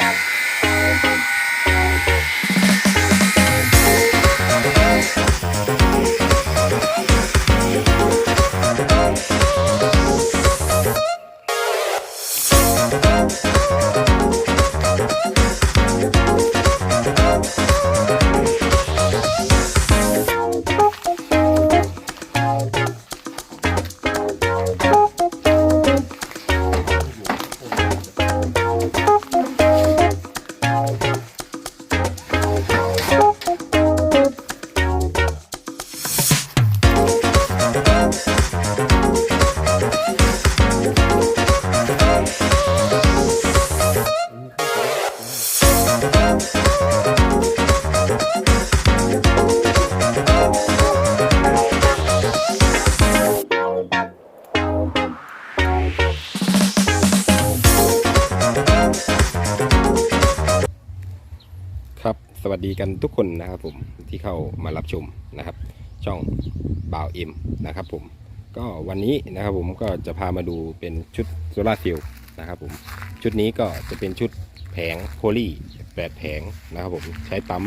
ครั วัสดีกันทุกคนนะครับผมที่เข้ามารับชมนะครับ ช่องบ่าวเอ็มนะครับผมก็วันนี้นะครับผมก็จะพามาดูเป็นชุดโซลาร์เซลล์นะครับผมชุดนี้ก็จะเป็นชุดแผงโพลีแปดแผงนะครับผมใช้ปั๊ม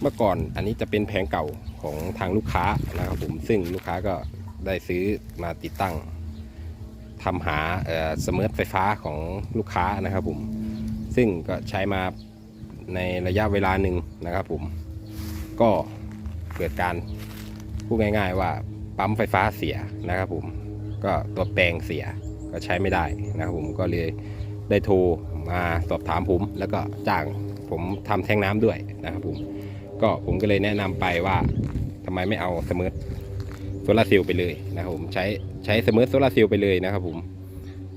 เมื่อก่อนอันนี้จะเป็นแผงเก่าของทางลูกค้านะครับผมซึ่งลูกค้าก็ได้ซื้อมาติดตั้งทำหาเอ่อเสมอไฟฟ้าของลูกค้านะครับผมซึ่งก็ใช้มา ในระยะเวลาหนึ่งนะครับผมก็เกิดการพูดง่าย ๆ ว่าปั๊มไฟฟ้าเสียนะครับผมก็ตัวแปลงเสียก็ใช้ไม่ได้นะครับผมก็เลยได้โทรมาสอบถามผม แล้วก็จ้างผมทำแท้งน้ำด้วยนะครับผมก็ผมก็เลยแนะนำไปว่าทำไมไม่เอาเสมอโซลาร์เซลล์ไปเลยนะครับผมใช้ใช้เสมอโซลาร์เซลล์ไปเลยนะครับผม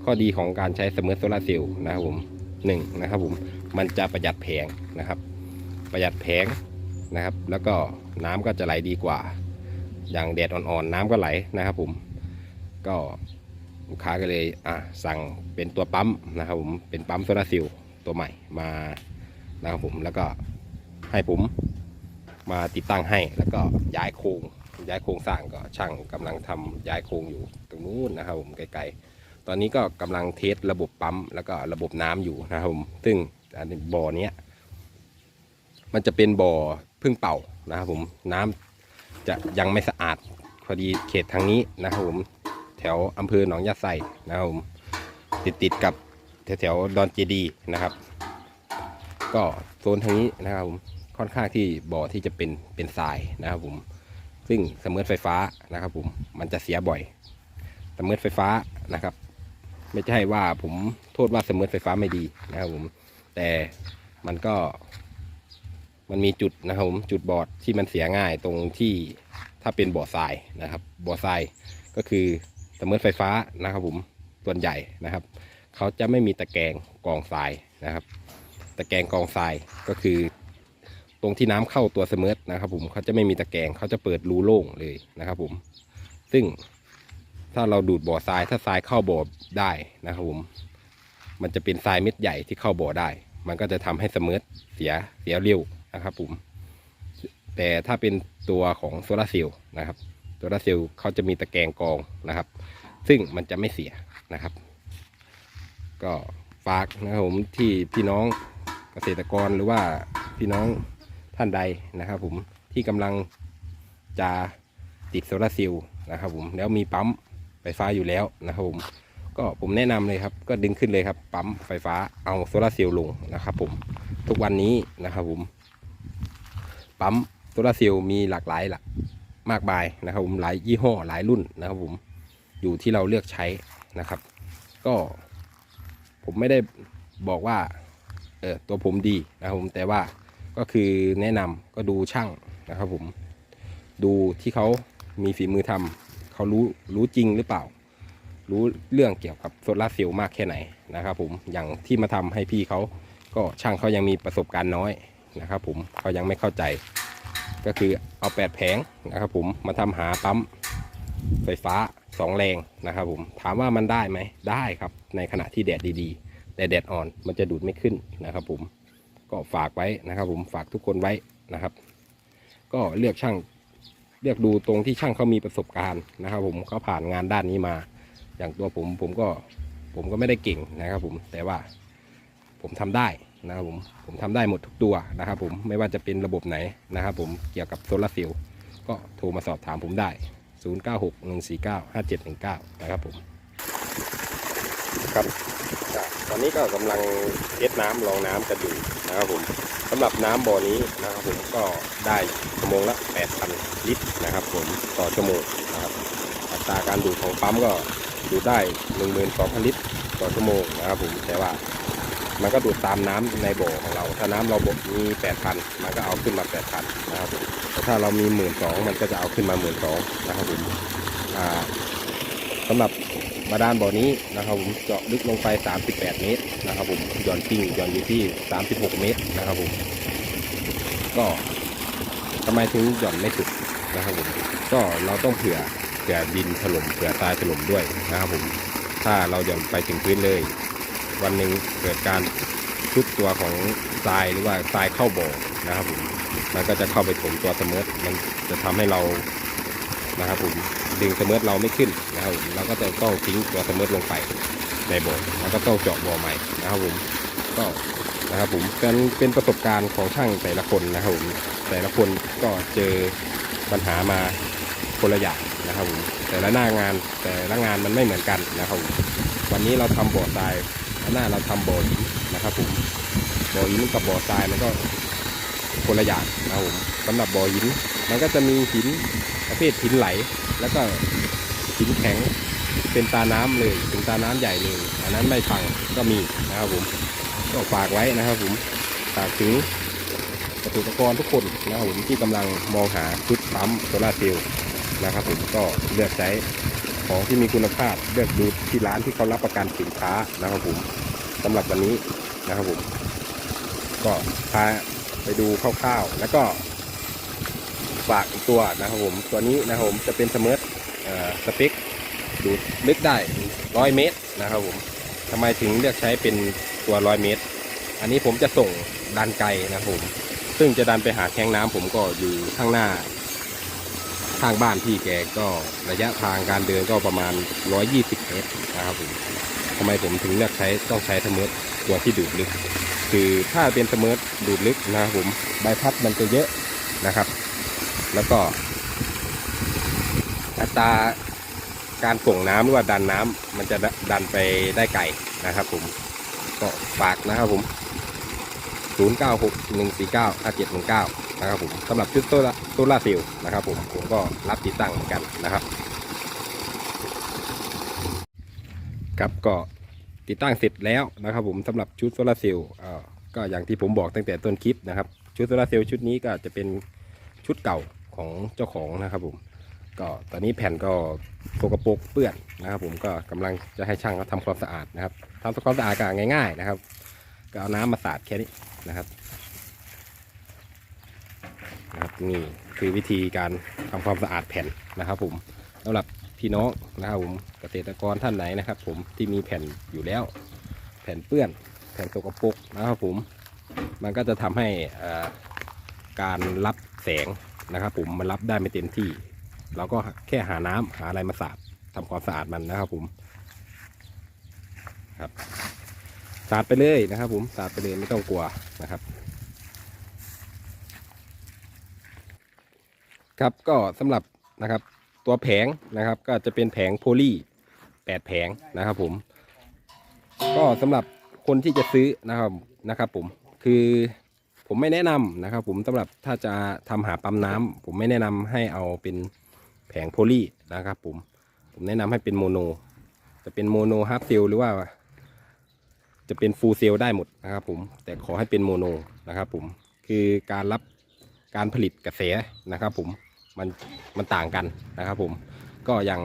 ข้อดีของการใช้เสมอโซลาร์เซลล์นะครับผม หนึ่งนะครับผมมันจะประหยัดแผงนะครับ ประหยัดแผงนะครับ แล้วก็น้ำก็จะไหลดีกว่า อย่างแดดอ่อนๆน้ำก็ไหลนะครับผมก็ลูกค้าก็เลยอะสั่งเป็นตัวปั๊มนะครับผมเป็นปั๊มโซลาร์เซลล์ตัวใหม่มานะครับผมแล้วก็ให้ผมมาติดตั้งให้แล้วก็ย้ายโครงย้ายโครงสร้างก็ช่างกำลังทำย้ายโครงอยู่ตรงนู้นนะครับผมไกลๆ ตอนนี้ก็กำลังเทสระบบปั๊มแล้วก็ระบบน้ำอยู่นะครับผมซึ่งอันนี้บ่อเนี้ยมันจะเป็นบ่อพึ่งเป่านะครับผมน้ำจะยังไม่สะอาดพอดีเขตทางนี้นะครับผมแถวอำเภอหนองยาไซนะครับผมติดติดกับแถวแถวๆดอนเจดีย์นะครับ ก็โซนทางนี้นะครับผมค่อนข้างที่บ่อที่จะเป็นเป็นทรายนะครับผมซึ่งเสมือนไฟฟ้านะครับผมมันจะเสียบ่อยเสมือนไฟฟ้านะครับ ไม่ใช่ว่าผมโทษว่าเสมือนไฟฟ้าไม่ดีนะครับผม แต่มันก็ มันมีจุดนะครับผมจุดบอดที่มันเสียง่ายตรงที่ถ้าเป็นบ่อทรายนะครับ บ่อทรายก็คือเสมือนไฟฟ้านะครับผมส่วนใหญ่นะครับ เขาจะไม่มีตะแกรงกองทรายนะครับ ตะแกรงกองทรายก็คือ ตรงที่น้ำเข้าตัวเสมือนนะครับ ผมเขาจะไม่มีตะแกรงเขาจะเปิดรูโล่งเลยนะครับ ผม ซึ่ง ถ้าเราดูดบ่อทรายถ้าทรายเข้าบ่อได้นะครับผมมันจะเป็นทรายเม็ดใหญ่ที่เข้าบ่อได้ มันก็จะทำให้เสมอเสียเสียเร็วนะครับผมแต่ถ้าเป็นตัวของโซลาร์เซลล์นะครับโซลาร์เซลล์เขาจะมีตะแกรงกรองนะครับ ซึ่งมันจะไม่เสียนะครับ ก็ฝากนะครับผมที่พี่น้องเกษตรกรหรือว่าพี่น้องท่านใดนะครับ ผมที่กำลังจะติดโซลาร์เซลล์นะครับ ผมแล้วมีปั๊ม ไฟฟ้าอยู่แล้วนะครับผมก็ผมแนะนำเลยครับ ก็ดึงขึ้นเลยครับ ปั๊มไฟฟ้าเอาโซลาร์เซลล์ลงนะครับผมทุกวันนี้นะครับผม ปั๊มโซลาร์เซลล์มีหลากหลายหลักมากมายนะครับผมหลายยี่ห้อหลายรุ่นนะครับผมอยู่ที่เราเลือกใช้นะครับ ก็ ผมไม่ได้บอกว่าเออตัวผมดีนะครับผมแต่ว่าก็คือแนะนำก็ดูช่างนะครับผมดูที่เขามีฝีมือทำ เขารู้รู้จริงหรือเปล่า รู้เรื่องเกี่ยวกับโซลาร์เซลล์มากแค่ไหนนะครับผมอย่างที่มาทำให้พี่เขาก็ช่างเขายังมีประสบการณ์น้อยนะครับผมเขายังไม่เข้าใจ ก็คือเอาแปดแผงนะครับผมมาทำหาปั๊มไฟฟ้าสองแรงนะครับผมถามว่ามันได้ไหมได้ครับ ในขณะที่แดดดีๆ แต่แดดอ่อนมันจะดูดไม่ขึ้นนะครับผมก็ฝากไว้นะครับผมฝากทุกคนไว้นะครับ ก็เลือกช่าง เลือกดูตรงที่ช่างเขามีประสบการณ์นะครับ ผมเขาผ่านงานด้านนี้มา อย่างตัวผมผมก็ผมก็ไม่ได้เก่งนะครับ ผมแต่ว่าผมทำได้นะครับผมผมทำได้หมดทุกตัวนะครับ ผมไม่ว่าจะเป็นระบบไหนนะครับ ผมเกี่ยวกับโซลาร์เซลล์ก็โทรมาสอบถามผมได้ 0961495719 นะครับผมครับตอนนี้ก็กำลังเทสน้ำรองน้ำกันอยู่นะครับผม สำหรับน้ำบ่อนี้นะครับผมก็ได้ชั่วโมงละ8,000ลิตรนะครับผมต่อชั่วโมงนะครับอัตราการดูดของปั๊มก็ดูดได้ 12,000 ลิตรต่อชั่วโมงนะครับผมแต่ว่ามันก็ดูดตามน้ำในบ่อของเรา ถ้าน้ำเราบ่มี8,000มันก็เอาขึ้นมา8,000นะครับผมแต่ถ้าเรามี12,000มันก็จะเอาขึ้นมา12,000นะครับผมอ่า สำหรับบาดาลบ่อนี้นะครับผมเจาะลึกลงไป 38 เมตรนะครับผมหย่อนจริงหย่อนอยู่ที่ 36 เมตรนะครับผมก็ทำไมถึงหย่อนไม่สุดนะครับผมก็เราต้องเผื่อเผื่อดินถล่มเผื่อทรายถล่มด้วยนะครับผมถ้าเราหย่อนไปถึงพื้นเลย วันหนึ่งเกิดการชุดตัวของทรายหรือว่าทรายเข้าบ่อนะครับผมมันก็จะเข้าไปถมตัวเสมอมันจะทำให้เรา นะครับผมดึงเสมอเราไม่ขึ้นนะครับผมเราก็จะต้องทิ้งตัวเสมอลงไปในบ่อแล้วก็ต้องเจาะบ่อใหม่นะครับผมก็นะครับผมเป็นเป็นประสบการณ์ของช่างแต่ละคนนะครับผมแต่ละคนก็เจอปัญหามาคนละอย่างนะครับผมแต่ละหน้างานแต่ละงานมันไม่เหมือนกันนะครับผมวันนี้เราทำบ่อทรายหน้าเราทำบ่อหินนะครับผมบ่อหินกับบ่อทรายมันก็ คนละอย่างนะครับผมสำหรับบ่อหิน มันก็จะมีหินประเภทหินไหล แล้วก็หินแข็งเป็นตาน้ำเลย เป็นตาน้ำใหญ่เลยอันนั้นไม่ฟังก็มีนะครับผมก็ฝากไว้นะครับผมฝากถึงเกษตรกรทุกคนนะครับผมที่กำลังมองหาชุดปั๊มโซลาเซลล์นะครับผมก็เลือกใช้ของที่มีคุณภาพเลือกดูที่ร้านที่เขารับประกันสินค้านะครับผมสำหรับวันนี้นะครับผม ก็พา ไปดูคร่าวๆ แล้วก็ฝากอีกตัวนะครับผม ตัวนี้นะครับผมจะเป็นสมิร์ตสเปคดูดลึกได้ร้อยเมตรนะครับผมทำไมถึงเลือกใช้เป็นตัวร้อยเมตร อันนี้ผมจะส่งดันไกลนะครับผม ซึ่งจะดันไปหาแทงน้ำผมก็อยู่ข้างหน้าข้างบ้านพี่แกก็ระยะทางการเดินก็ประมาณ 120 เมตรนะครับผม ทำไมผมถึงเลือกใช้ต้องใช้สเมิร์ตัวที่ดูดลึก คือถ้าเป็นสเมิร์ดูดลึกนะครับผมใบพัดมันจะเยอะนะครับ แล้วก็อัตราการส่งน้ำหรือว่าดันน้ำมันจะดันไปได้ไกลนะครับผมก็ฝากนะครับผม 0961495719 นะครับผมสำหรับชุดโซลาโซลาเซลล์นะครับผมผมก็รับติดตั้งเหมือนกันนะครับ ครับก็ติดตั้งเสร็จแล้วนะครับ ผมสำหรับชุดโซลาร์เซลล์อ่อก็อย่างที่ผมบอกตั้งแต่ต้นคลิปนะครับ ชุดโซลาร์เซลล์ชุดนี้ก็จะเป็นชุดเก่าของเจ้าของนะครับผมก็ตอนนี้แผ่นก็โสกโปกเปื้อนนะครับ ผมก็กำลังจะให้ช่างเขาทำความสะอาดนะครับทำความสะอาดก็ง่าย ๆ นะครับ ก็เอาน้ำมาสาดแค่นี้นะครับนะครับนี่คือวิธีการทำความสะอาดแผ่นนะครับ ผมสำหรับ พี่น้องนะครับผมเกษตรกรท่านไหนนะครับ ผมที่มีแผ่นอยู่แล้ว แผ่นเปื้อน แผ่นสกปรกนะครับผม มันก็จะทำให้การรับแสงนะครับ ผมมันรับได้ไม่เต็มที่ เราก็แค่หาน้ำหาอะไรมาสาดทำความสะอาดมันนะครับผมครับสาดไปเลยนะครับ ผมสาดไปเลยไม่ต้องกลัวนะครับครับก็สำหรับนะครับ ตัวแผงนะครับ ก็จะเป็นแผงโพลีแปดแผงนะครับผม ก็สำหรับคนที่จะซื้อนะครับนะครับ ผมคือผมไม่แนะนำนะครับ ผมสำหรับถ้าจะทำหาปั๊มน้ำผมไม่แนะนำให้เอาเป็นแผงโพลีนะครับ ผมผมแนะนำให้เป็นโมโน จะเป็นโมโนฮาร์ฟเซลหรือว่า จะเป็นฟูลเซลได้หมดนะครับ ผมแต่ขอให้เป็นโมโนนะครับ ผมคือการรับการผลิตกระแสนะครับ ผม มันมันต่างกันนะครับผมก็อย่าง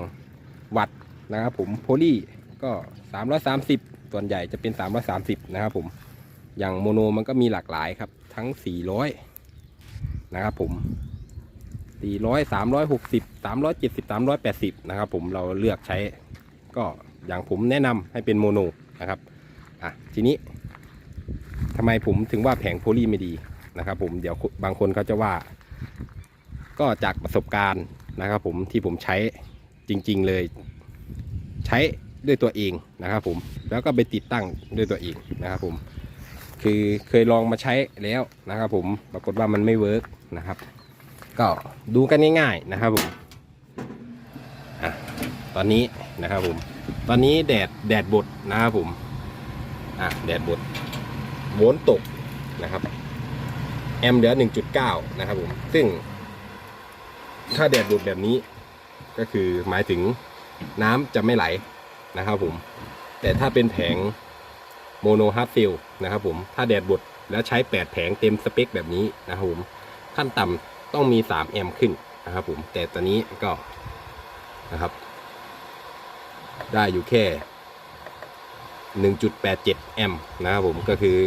วัตต์นะครับผมโพลีก็ 330 ส่วนใหญ่จะเป็น 330 นะครับผมอย่างโมโนมันก็มีหลากหลายครับทั้ง 400 นะครับผม 400 360 370 380 นะครับผมเราเลือกใช้ก็อย่างผมแนะนำให้เป็นโมโนนะครับอะทีนี้ทำไมผมถึงว่าแผงโพลีไม่ดีนะครับผมเดี๋ยวบางคนเขาจะว่า ก็จากประสบการณ์นะครับผมที่ผมใช้จริง ๆ เลย ใช้ด้วยตัวเองนะครับผมแล้วก็ไปติดตั้งด้วยตัวเองนะครับผมคือเคยลองมาใช้แล้วนะครับผมปรากฏว่ามันไม่เวิร์กนะครับ ก็ดูกันง่ายๆนะครับผมอะตอนนี้นะครับผมตอนนี้แดดแดดบดนะครับผมอะแดดบดโวลต์ตกนะครับแอมเหลือ 1.9 นะครับผมซึ่ง ถ้าแดดบดแบบนี้ ก็คือหมายถึงน้ำจะไม่ไหลนะครับผม แต่ถ้าเป็นแผงโมโนฮาร์ดฟิลนะครับผมถ้าแดดบดแล้วใช้ 8 แผงเต็มสเปคแบบนี้นะครับผมขั้นต่ำต้องมี 3 แอมป์ขึ้นนะครับผมแต่ตอนนี้ก็นะครับ ได้อยู่แค่ 1.87 แอมป์นะครับผมก็คือ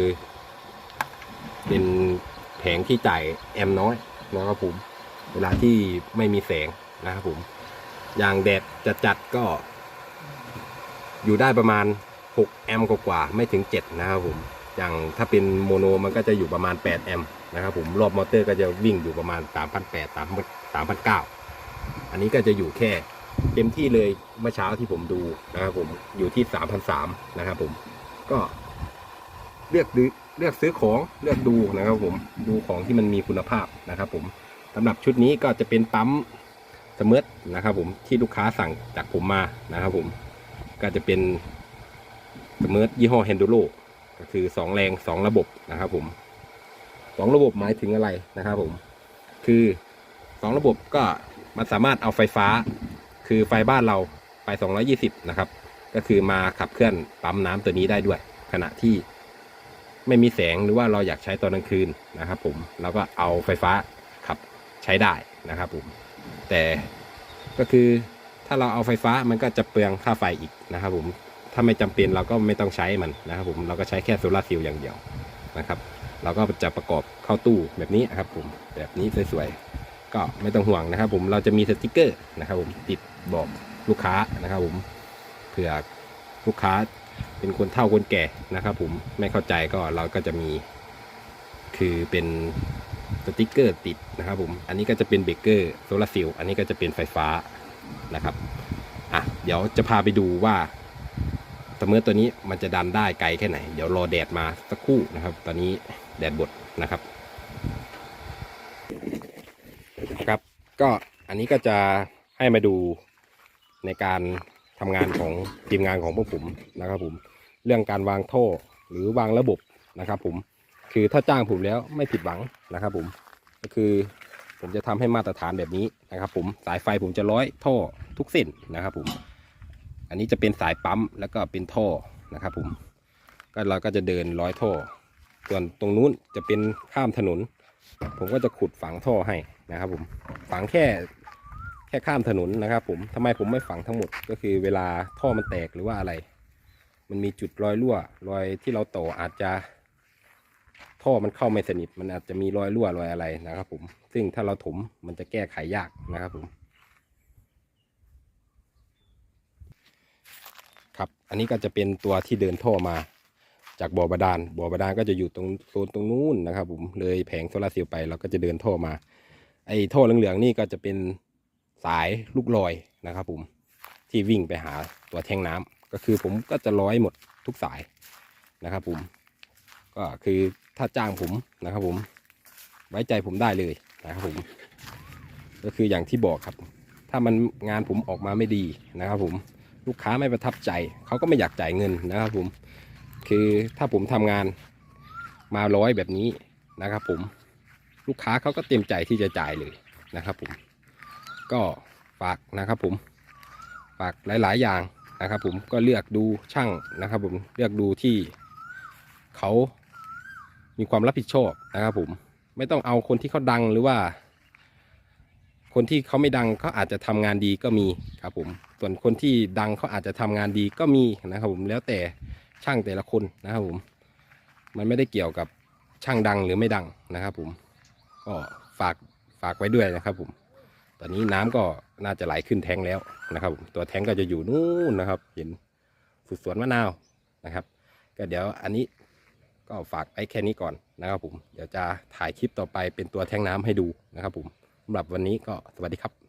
เป็นแผงที่จ่ายแอมป์น้อยนะครับผม เวลาที่ไม่มีแสงนะครับผม อย่างแดดจัดๆก็ อยู่ได้ประมาณ 6 แอมป์กว่าๆไม่ถึง 7 นะครับผม อย่างถ้าเป็นโมโนมันก็จะอยู่ประมาณ 8 แอมป์นะครับผม รอบมอเตอร์ก็จะวิ่งอยู่ประมาณ 3,800 3,900 อันนี้ก็จะอยู่แค่เต็มที่เลยเมื่อเช้าที่ผมดูนะครับผมอยู่ที่ 3,300 นะครับผม ก็เลือกดูเลือกซื้อของเลือกดูนะครับผมดูของที่มันมีคุณภาพนะครับผม สำหรับชุดนี้ก็จะเป็นปั๊มเสมอนะครับผมที่ลูกค้าสั่งจากผมมานะครับผมก็จะเป็นเสมอยี่ห้อ h ฮนดูโ o ก็คือ 2 แรง 2 ระบบนะครับผม 2 ระบบหมายถึงอะไรนะครับผม คือ 2 ระบบก็มันสามารถเอาไฟฟ้า คือไฟบ้านเราไป 220 นะครับ ก็คือมาขับเคลื่อนปั๊มน้ำตัวนี้ได้ด้วย ขณะที่ไม่มีแสงหรือว่าเราอยากใช้ตอนกลางคืนนะครับผมเราก็เอาไฟฟ้า ใช้ได้นะครับผมแต่ก็คือถ้าเราเอาไฟฟ้ามันก็จะเปลืองค่าไฟอีกนะครับผมถ้าไม่จำเป็นเราก็ไม่ต้องใช้มันนะครับผมเราก็ใช้แค่โซลาร์เซลล์อย่างเดียวนะครับ เราก็จะประกอบเข้าตู้แบบนี้นะครับผมแบบนี้สวยๆก็ไม่ต้องห่วงนะครับ ผมเราจะมีสติกเกอร์นะครับ ผมติดบอกลูกค้านะครับ ผมเผื่อลูกค้าเป็นคนเฒ่าคนแก่นะครับ ผมไม่เข้าใจก็เราก็จะมีคือเป็น สติกเกอร์ติดนะครับผม อันนี้ก็จะเป็นเบรกเกอร์โซลาร์เซลล์อันนี้ก็จะเป็นไฟฟ้านะครับอะเดี๋ยวจะพาไปดูว่าสมมติตัวนี้มันจะดันได้ไกลแค่ไหน เดี๋ยวรอแดดมาสักครู่นะครับ ตอนนี้แดดบดนะครับ ครับ ก็อันนี้ก็จะให้มาดูในการทำงานของทีมงานของพวกผมนะครับผม เรื่องการวางท่อหรือวางระบบนะครับผม คือถ้าจ้างผมแล้วไม่ผิดหวัง นะครับผมก็คือผมจะทำให้มาตรฐานแบบนี้นะครับ ผมสายไฟผมจะร้อยท่อทุกเส้นนะครับ ผม อันนี้จะเป็นสายปั๊มแล้วก็เป็นท่อนะครับ ผมก็เราก็จะเดินร้อยท่อ ส่วนตรงนู้นจะเป็นข้ามถนน ผมก็จะขุดฝังท่อให้นะครับ ผมฝังแค่แค่ข้ามถนนนะครับ ผมทำไมผมไม่ฝังทั้งหมดก็คือเวลาท่อมันแตกหรือว่าอะไร มันมีจุดรอยรั่วรอยที่เราต่ออาจจะ ท่อมันเข้าไม่สนิท มันอาจจะมีรอยรั่วรอยอะไรนะครับ ผม ซึ่งถ้าเราถมมันจะแก้ไขยากนะครับผม ครับ อันนี้ก็จะเป็นตัวที่เดินท่อมาจากบ่อบาดาล บ่อบาดาลก็จะอยู่ตรงโซนตรงนู้นนะครับ ผม เลยแผงโซลาร์เซลล์ไปเราก็จะเดินท่อมา ไอ้ท่อเหลืองๆนี่ก็จะเป็นสายลูกลอยนะครับ ผมที่วิ่งไปหาตัวแทงน้ำก็คือผมก็จะร้อยหมดทุกสายนะครับ ผม ก็คือ ถ้าจ้างผมนะครับผม ไว้ใจผมได้เลยนะครับผม ก็คืออย่างที่บอกครับ ถ้ามันงานผมออกมาไม่ดีนะครับผม ลูกค้าไม่ประทับใจ เขาก็ไม่อยากจ่ายเงินนะครับผม คือถ้าผมทำงานมาร้อยแบบนี้นะครับผม ลูกค้าเขาก็เต็มใจที่จะจ่ายเลยนะครับผม ก็ฝากนะครับผม ฝากหลาย ๆ อย่างนะครับผม ก็เลือกดูช่างนะครับผม เลือกดูที่เขา มีความรับผิดชอบนะครับผมไม่ต้องเอาคนที่เขาดังหรือว่า คนที่เขาไม่ดังเขาอาจจะทำงานดีก็มีครับผม ส่วนคนที่ดังเขาอาจจะทำงานดีก็มีนะครับผมแล้วแต่ช่างแต่ละคนนะครับผม มันไม่ได้เกี่ยวกับช่างดังหรือไม่ดังนะครับผม ก็ฝากฝากไว้ด้วยนะครับผม ตอนนี้น้ำก็น่าจะไหลขึ้นแทงแล้วนะครับผมตัวแทงก็จะอยู่นู่นนะครับ เห็นสุดสวนมะนาวนะครับ ก็เดี๋ยวอันนี้ ก็ฝากไว้แค่นี้ก่อนนะครับผม เดี๋ยวจะถ่ายคลิปต่อไปเป็นตัวแทงน้ำให้ดูนะครับผมสำหรับวันนี้ก็สวัสดีครับ